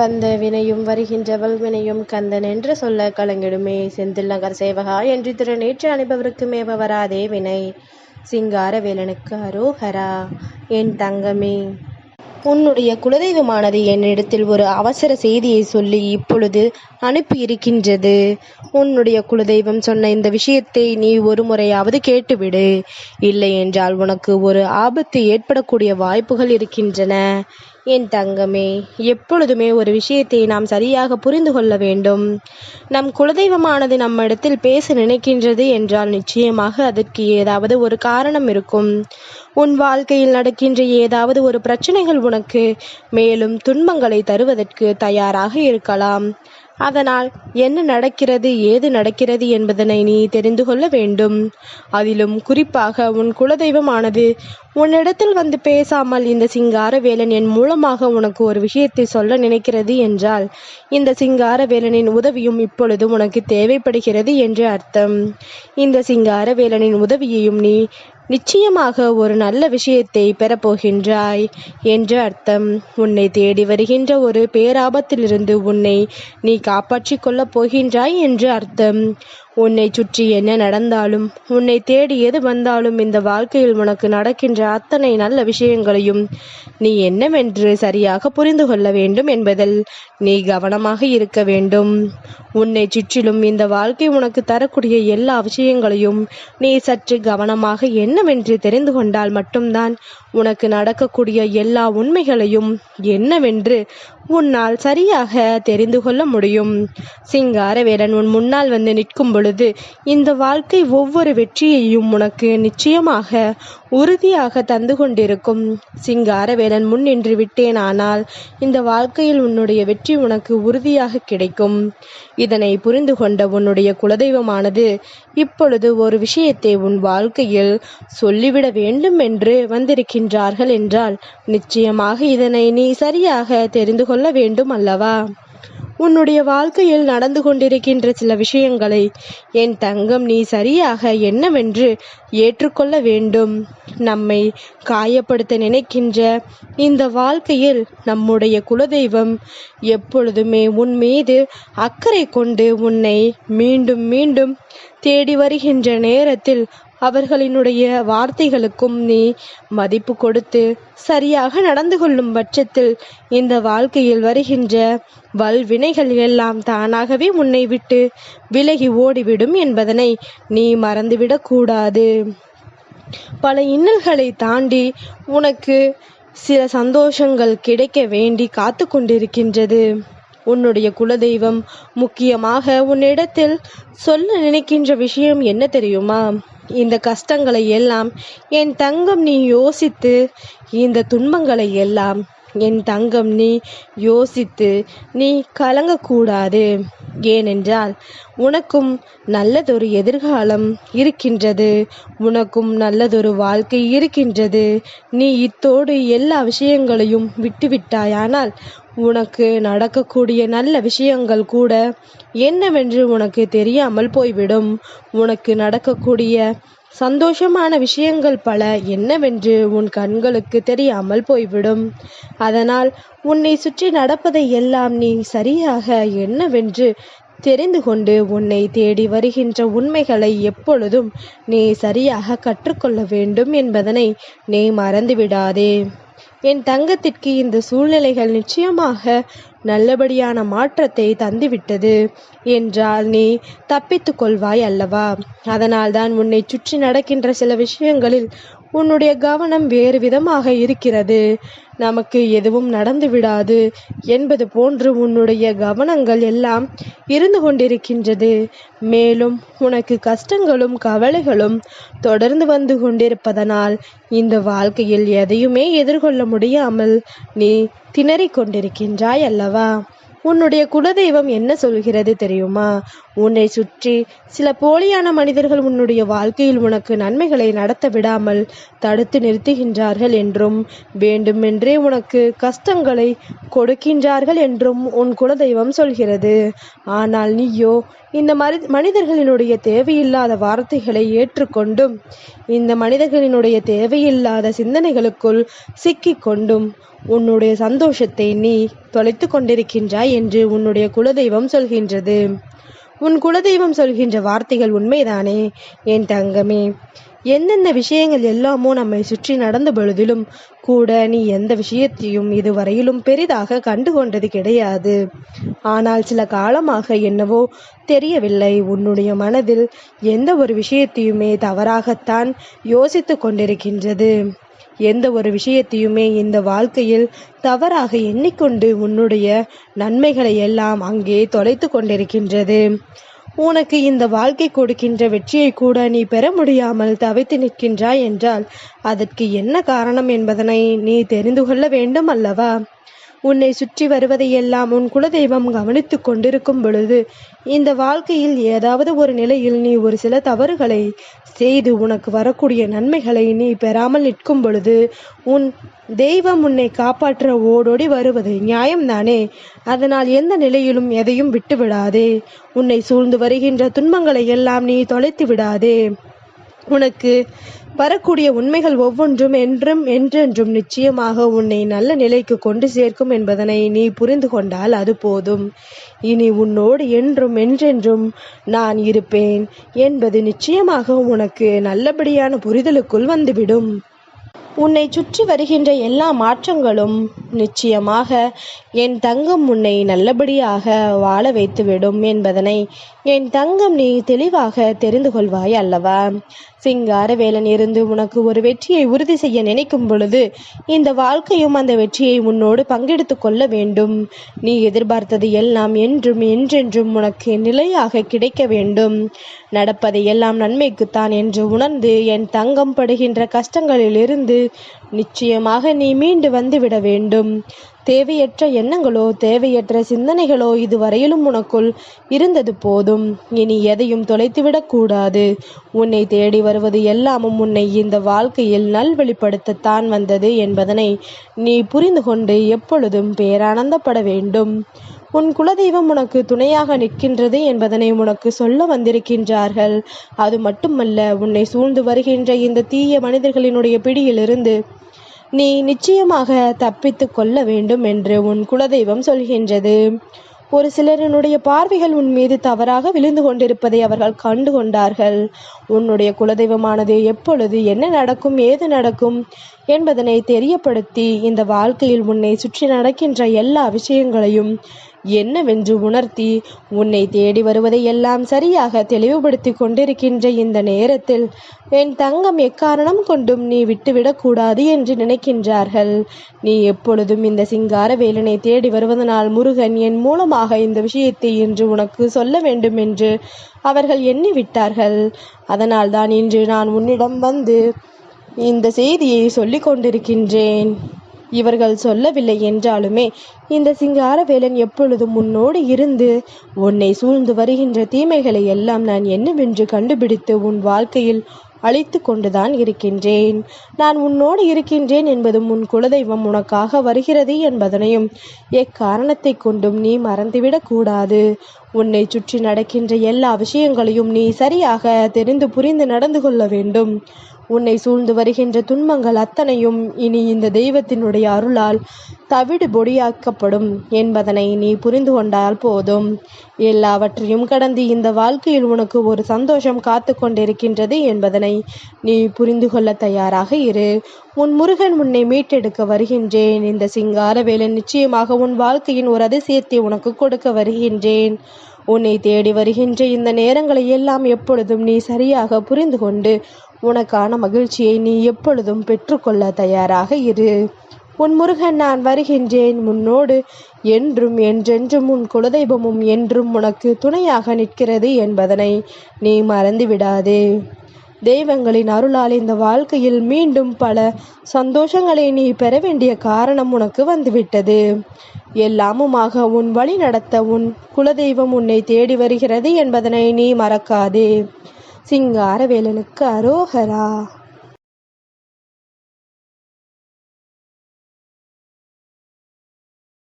வந்த வினையும் வருகின்ற வினையும் கந்தன் என்று சொல்ல கலங்கிடுமே. செந்தில் நகர் சேவகா என்று திரு நேற்று அனுபவருக்கு மேவ வராதே வினை. சிங்கார வேலனுக்கு அரோஹரா என் தங்கமே உன்னுடைய குலதெய்வமானது என்னிடத்தில் ஒரு அவசர செய்தியை சொல்லி இப்பொழுது அனுப்பியிருக்கின்றது. உன்னுடைய குலதெய்வம் சொன்ன இந்த விஷயத்தை நீ ஒரு முறையாவது கேட்டுவிடு. இல்லை என்றால் உனக்கு ஒரு ஆபத்து ஏற்படக்கூடிய வாய்ப்புகள் இருக்கின்றன. என் தங்கமே எப்பொழுதுமே ஒரு விஷயத்தை நாம் சரியாக புரிந்து கொள்ள வேண்டும். நம் குலதெய்வமானது நம்மிடத்தில் பேச நினைக்கின்றது என்றால் நிச்சயமாக அதற்கு ஏதாவது ஒரு காரணம் இருக்கும். உன் வாழ்க்கையில் நடக்கின்ற ஏதாவது ஒரு பிரச்சனைகள் உனக்கு மேலும் துன்பங்களை தருவதற்கு தயாராக இருக்கலாம். அதனால் என்ன நடக்கிறது ஏது நடக்கிறது என்பதனை நீ தெரிந்து கொள்ள வேண்டும். அதிலும் குறிப்பாக உன் குலதெய்வமானது உன்னிடத்தில் வந்து பேசாமல் இந்த சிங்கார வேலன் என் மூலமாக உனக்கு ஒரு விஷயத்தை சொல்ல நினைக்கிறது என்றால் இந்த சிங்கார வேலனின் உதவியும் இப்பொழுது உனக்கு தேவைப்படுகிறது என்று அர்த்தம். இந்த சிங்கார வேலனின் உதவியையும் நீ நிச்சயமாக ஒரு நல்ல விஷயத்தை பெறப்போகின்றாய் என்று அர்த்தம். உன்னை தேடி வருகின்ற ஒரு பேராபத்திலிருந்து உன்னை நீ காப்பாற்றிக் கொள்ளப் போகின்றாய் என்று அர்த்தம். உன்னை சுற்றி என்ன நடந்தாலும் உன்னை தேடி எது வந்தாலும் இந்த வாழ்க்கையில் உனக்கு நடக்கின்ற அத்தனை நல்ல விஷயங்களையும் நீ என்னவென்று சரியாக புரிந்து கொள்ள வேண்டும் என்பதில் நீ கவனமாக இருக்க வேண்டும். உன்னை சுற்றிலும் இந்த வாழ்க்கை உனக்கு தரக்கூடிய எல்லா விஷயங்களையும் நீ சற்று கவனமாக என்னவென்று தெரிந்து கொண்டால் மட்டும்தான் உனக்கு நடக்கக்கூடிய எல்லா உண்மைகளையும் என்னவென்று உன்னால் சரியாக தெரிந்து கொள்ள முடியும். சிங்காரவேலன் உன் முன்னால் வந்து நிற்கும் பொழுது இந்த வாழ்க்கை ஒவ்வொரு வெற்றியையும் உனக்கு நிச்சயமாக உறுதியாக தந்து கொண்டிருக்கும். சிங்காரவேலன் முன் நின்று விட்டேன் ஆனால் இந்த வாழ்க்கையில் உன்னுடைய வெற்றி உனக்கு உறுதியாக கிடைக்கும். இதனை புரிந்து கொண்ட உன்னுடைய குலதெய்வமானது இப்பொழுது ஒரு விஷயத்தை உன் வாழ்க்கையில் சொல்லிவிட வேண்டும் என்று வந்திருக்கின்றார்கள் என்றால் நிச்சயமாக இதனை நீ சரியாக தெரிந்து கொள்ள வேண்டும் அல்லவா? உன்னுடைய வாழ்க்கையில் நடந்து கொண்டிருக்கின்ற சில விஷயங்களை என் தங்கம் நீ சரியாக என்னவென்று ஏற்றுக்கொள்ள வேண்டும். நம்மை காயப்படுத்த நினைக்கின்ற இந்த வாழ்க்கையில் நம்முடைய குலதெய்வம் எப்பொழுதுமே உன் மீது அக்கறை கொண்டு உன்னை மீண்டும் மீண்டும் தேடி வருகின்ற நேரத்தில் அவர்களினுடைய வார்த்தைகளுக்கும் நீ மதிப்பு கொடுத்து சரியாக நடந்து கொள்ளும் பட்சத்தில் இந்த வாழ்க்கையில் வருகின்ற வல்வினைகள் எல்லாம் தானாகவே உன்னை விட்டு விலகி ஓடிவிடும் என்பதனை நீ மறந்துவிடக் கூடாது. பல இன்னல்களை தாண்டி உனக்கு சில சந்தோஷங்கள் கிடைக்க வேண்டி காத்து கொண்டிருக்கின்றது. உன்னுடைய குலதெய்வம் முக்கியமாக உன்னிடத்தில் சொல்ல நினைக்கின்ற விஷயம் என்ன தெரியுமா? இந்த கஷ்டங்களை எல்லாம் என் தங்கம் நீ யோசித்து இந்த துன்பங்களை எல்லாம் என் தங்கம் நீ யோசித்து நீ கலங்கக்கூடாது. ஏனென்றால் உனக்கும் நல்லதொரு எதிர்காலம் இருக்கின்றது. உனக்கும் நல்லதொரு வாழ்க்கை இருக்கின்றது. நீ இத்தோடு எல்லா விஷயங்களையும் விட்டுவிட்டாயானால் உனக்கு நடக்கக்கூடிய நல்ல விஷயங்கள் கூட என்னவென்று உனக்கு தெரியாமல் போய்விடும். உனக்கு நடக்கக்கூடிய சந்தோஷமான விஷயங்கள் பல என்னவென்று உன் கண்களுக்கு தெரியாமல் போய்விடும். அதனால் உன்னை சுற்றி நடப்பதை எல்லாம் நீ சரியாக என்னவென்று தெரிந்து கொண்டு உன்னை தேடி வருகின்ற உண்மைகளை எப்பொழுதும் நீ சரியாக கற்றுக்கொள்ள வேண்டும் என்பதனை நீ மறந்துவிடாதே. என் தங்கத்திற்கு இந்த சூழ்நிலைகள் நிச்சயமாக நல்லபடியான மாற்றத்தை தந்துவிட்டது என்றால் நீ தப்பித்துக் கொள்வாய் அல்லவா? அதனால்தான் உன்னை சுற்றி நடக்கின்ற சில விஷயங்களில் உன்னுடைய கவனம் வேறு விதமாக இருக்கிறது. நமக்கு எதுவும் நடந்து விடாது என்பது போன்று உன்னுடைய கவனங்கள் எல்லாம் இருந்து கொண்டிருக்கின்றது. மேலும் உனக்கு கஷ்டங்களும் கவலைகளும் தொடர்ந்து வந்து கொண்டிருப்பதனால் இந்த வாழ்க்கையில் எதையுமே எதிர்கொள்ள முடியாமல் நீ திணறிக் கொண்டிருக்கின்றாய் அல்லவா? உன்னுடைய குலதெய்வம் என்ன சொல்கிறது தெரியுமா? உன்னை சுற்றி சில போலியான மனிதர்கள் உன்னுடைய வாழ்க்கையில் உனக்கு நன்மைகளை நடத்த விடாமல் தடுத்து நிறுத்துகின்றார்கள் என்றும் வேண்டுமென்றே உனக்கு கஷ்டங்களை கொடுக்கின்றார்கள் என்றும் உன் குலதெய்வம் சொல்கிறது. ஆனால் நீயோ இந்த மரி மனிதர்களினுடைய தேவையில்லாத வார்த்தைகளை ஏற்றுக்கொண்டும் இந்த மனிதர்களினுடைய தேவையில்லாத சிந்தனைகளுக்குள் சிக்கிக்கொண்டும் உன்னுடைய சந்தோஷத்தை நீ தொலைத்து கொண்டிருக்கின்றாய் என்று உன்னுடைய குலதெய்வம் சொல்கின்றது. உன் குலதெய்வம் சொல்கின்ற வார்த்தைகள் உண்மைதானே? என் தங்கமே எந்தெந்த விஷயங்கள் எல்லாமோ நம்மை சுற்றி நடந்த பொழுதிலும் கூட நீ எந்த விஷயத்தையும் இதுவரையிலும் பெரிதாக கண்டு கொண்டது கிடையாது. ஆனால் சில காலமாக என்னவோ தெரியவில்லை. உன்னுடைய மனதில் எந்த ஒரு விஷயத்தையுமே தவறாகத்தான் யோசித்து கொண்டிருக்கின்றது. எந்த ஒரு விஷயத்தையுமே இந்த வாழ்க்கையில் தவறாக எண்ணிக்கொண்டு உன்னுடைய நன்மைகளை எல்லாம் அங்கே தொலைத்து கொண்டிருக்கின்றது. உனக்கு இந்த வாழ்க்கை கொடுக்கின்ற வெற்றியை கூட நீ பெற முடியாமல் தவித்து நிற்கின்றாய் என்றால் அதற்கு என்ன காரணம் என்பதனை நீ தெரிந்து கொள்ள வேண்டும் அல்லவா? உன்னை சுற்றி வருவதையெல்லாம் உன் குலதெய்வம் கவனித்து கொண்டிருக்கும் பொழுது இந்த வாழ்க்கையில் ஏதாவது ஒரு நிலையில் நீ ஒரு சில தவறுகளை செய்து உனக்கு வரக்கூடிய நன்மைகளை நீ பெறாமல் நிற்கும் பொழுது உன் தெய்வம் உன்னை காப்பாற்ற ஓடோடி வருவது நியாயம்தானே அதனால் எந்த நிலையிலும் எதையும் விட்டு விடாதே உன்னை சூழ்ந்து வருகின்ற துன்பங்களை எல்லாம் நீ தொலைத்து விடாதே. உனக்கு வரக்கூடிய உண்மைகள் ஒவ்வொன்றும் என்றும் என்றென்றும் நிச்சயமாக உன்னை நல்ல நிலைக்கு கொண்டு சேர்க்கும் என்பதனை நீ புரிந்து கொண்டால் அது போதும். இனி உன்னோடு என்றும் என்றென்றும் நான் இருப்பேன் என்பது நிச்சயமாக உனக்கு நல்லபடியான புரிதலுக்குள் வந்துவிடும். உன்னை சுற்றி வருகின்ற எல்லா மாற்றங்களும் நிச்சயமாக என் தங்கம் உன்னை நல்லபடியாக வாழ வைத்துவிடும் என்பதனை என் தங்கம் நீ தெளிவாக தெரிந்து கொள்வாய் அல்லவா? சிங்காரவேலன் இருந்து உனக்கு ஒரு வெற்றியை உறுதி செய்ய நினைக்கும் பொழுது இந்த வாழ்க்கையும் அந்த வெற்றியை உன்னோடு பங்கெடுத்து கொள்ள வேண்டும். நீ எதிர்பார்த்தது எல்லாம் என்றும் என்றென்றும் உனக்கு நிலையாக கிடைக்க வேண்டும். நடப்பதை எல்லாம் நன்மைக்குத்தான் என்று உணர்ந்து என் தங்கம் படுகின்ற கஷ்டங்களிலிருந்து நிச்சயமாக நீ மீண்டு வந்துவிட வேண்டும். தேவையற்ற எண்ணங்களோ தேவையற்ற சிந்தனைகளோ இதுவரையிலும் உனக்குள் இருந்தது போதும். இனி எதையும் தொலைத்துவிடக் கூடாது. உன்னை தேடி வருவது எல்லாமும் உன்னை இந்த வாழ்க்கையில் நல்வழிப்படுத்தத்தான் வந்தது என்பதனை நீ புரிந்து கொண்டு எப்பொழுதும் பேரானந்தப்பட வேண்டும். உன் குலதெய்வம் உனக்கு துணையாக நிற்கின்றது என்பதனை உனக்கு சொல்ல வந்திருக்கின்றார்கள். அது மட்டுமல்ல உன்னை சூழ்ந்து வருகின்ற இந்த தீய மனிதர்களினுடைய பிடியிலிருந்து நீ நிச்சயமாக தப்பித்து கொள்ள வேண்டும் என்று உன் குலதெய்வம் சொல்கின்றது. ஒரு சிலரினுடைய பார்வைகள் உன் மீது தவறாக விழுந்து கொண்டிருப்பதை அவர்கள் கண்டு கொண்டார்கள். உன்னுடைய குலதெய்வமானது எப்பொழுது என்ன நடக்கும் ஏது நடக்கும் என்பதனை தெரியப்படுத்தி இந்த வாழ்க்கையில் உன்னை சுற்றி நடக்கின்ற எல்லா விஷயங்களையும் என்னவென்று உணர்த்தி உன்னை தேடி வருவதை எல்லாம் சரியாக தெளிவுபடுத்தி கொண்டிருக்கின்ற இந்த நேரத்தில் என் தங்கம் எக்காரணம் கொண்டும் நீ விட்டுவிடக்கூடாது என்று நினைக்கின்றார்கள். நீ எப்பொழுதும் இந்த சிங்கார வேலனை தேடி வருவதனால் முருகன் என் மூலமாக இந்த விஷயத்தை இன்று உனக்கு சொல்ல வேண்டும் என்று அவர்கள் எண்ணிவிட்டார்கள். அதனால்தான் இன்று நான் உன்னிடம் வந்து இந்த செய்தியை சொல்லிக் கொண்டிருக்கின்றேன். இவர்கள் சொல்லவில்லை என்றாலுமே இந்த சிங்காரவேலன் எப்பொழுதும் உன்னோடு இருந்து உன்னை சூழ்ந்து வருகின்ற தீமைகளை எல்லாம் நான் என்னவென்று கண்டுபிடித்து உன் வாழ்க்கையில் அழித்து கொண்டுதான் இருக்கின்றேன். நான் உன்னோடு இருக்கின்றேன் என்பதும் உன் குலதெய்வம் உனக்காக வருகிறது என்பதனையும் எக்காரணத்தை கொண்டும் நீ மறந்துவிடக் கூடாது. உன்னை சுற்றி நடக்கின்ற எல்லா விஷயங்களையும் நீ சரியாக தெரிந்து புரிந்து நடந்து கொள்ள வேண்டும். உன்னை சூழ்ந்து வருகின்ற துன்பங்கள் அத்தனையும் இனி இந்த தெய்வத்தினுடைய அருளால் தவிடு பொடியாக்கப்படும் என்பதனை நீ புரிந்து கொண்டால் போதும். எல்லாவற்றையும் கடந்து இந்த வாழ்க்கையில் உனக்கு ஒரு சந்தோஷம் காத்து கொண்டிருக்கின்றது என்பதனை நீ புரிந்து கொள்ள தயாராக இரு. உன் முருகன் உன்னை மீட்டெடுக்க வருகின்றேன். இந்த சிங்கார வேலை நிச்சயமாக உன் வாழ்க்கையின் ஒரு அதிசயத்தை உனக்கு கொடுக்க வருகின்றேன். உன்னை தேடி வருகின்ற இந்த நேரங்களை எல்லாம் எப்பொழுதும் நீ சரியாக புரிந்து கொண்டு உனக்கான மகிழ்ச்சியை நீ எப்பொழுதும் பெற்றுக்கொள்ள தயாராக இரு. உன் முருகன் நான் வருகின்றேன் முன்னோடு என்றும் என்றென்றும் உன் குலதெய்வமும் என்றும் உனக்கு துணையாக நிற்கிறது என்பதனை நீ மறந்து விடாதே தெய்வங்களின் அருளால் இந்த வாழ்க்கையில் மீண்டும் பல சந்தோஷங்களை நீ பெற வேண்டிய காரணம் உனக்கு வந்துவிட்டது. எல்லாமுமாக உன் வழி நடத்த உன் குலதெய்வம் உன்னை தேடி வருகிறது என்பதனை நீ மறக்காதே. சிங்காரவேலனுக்கு அரோகரா.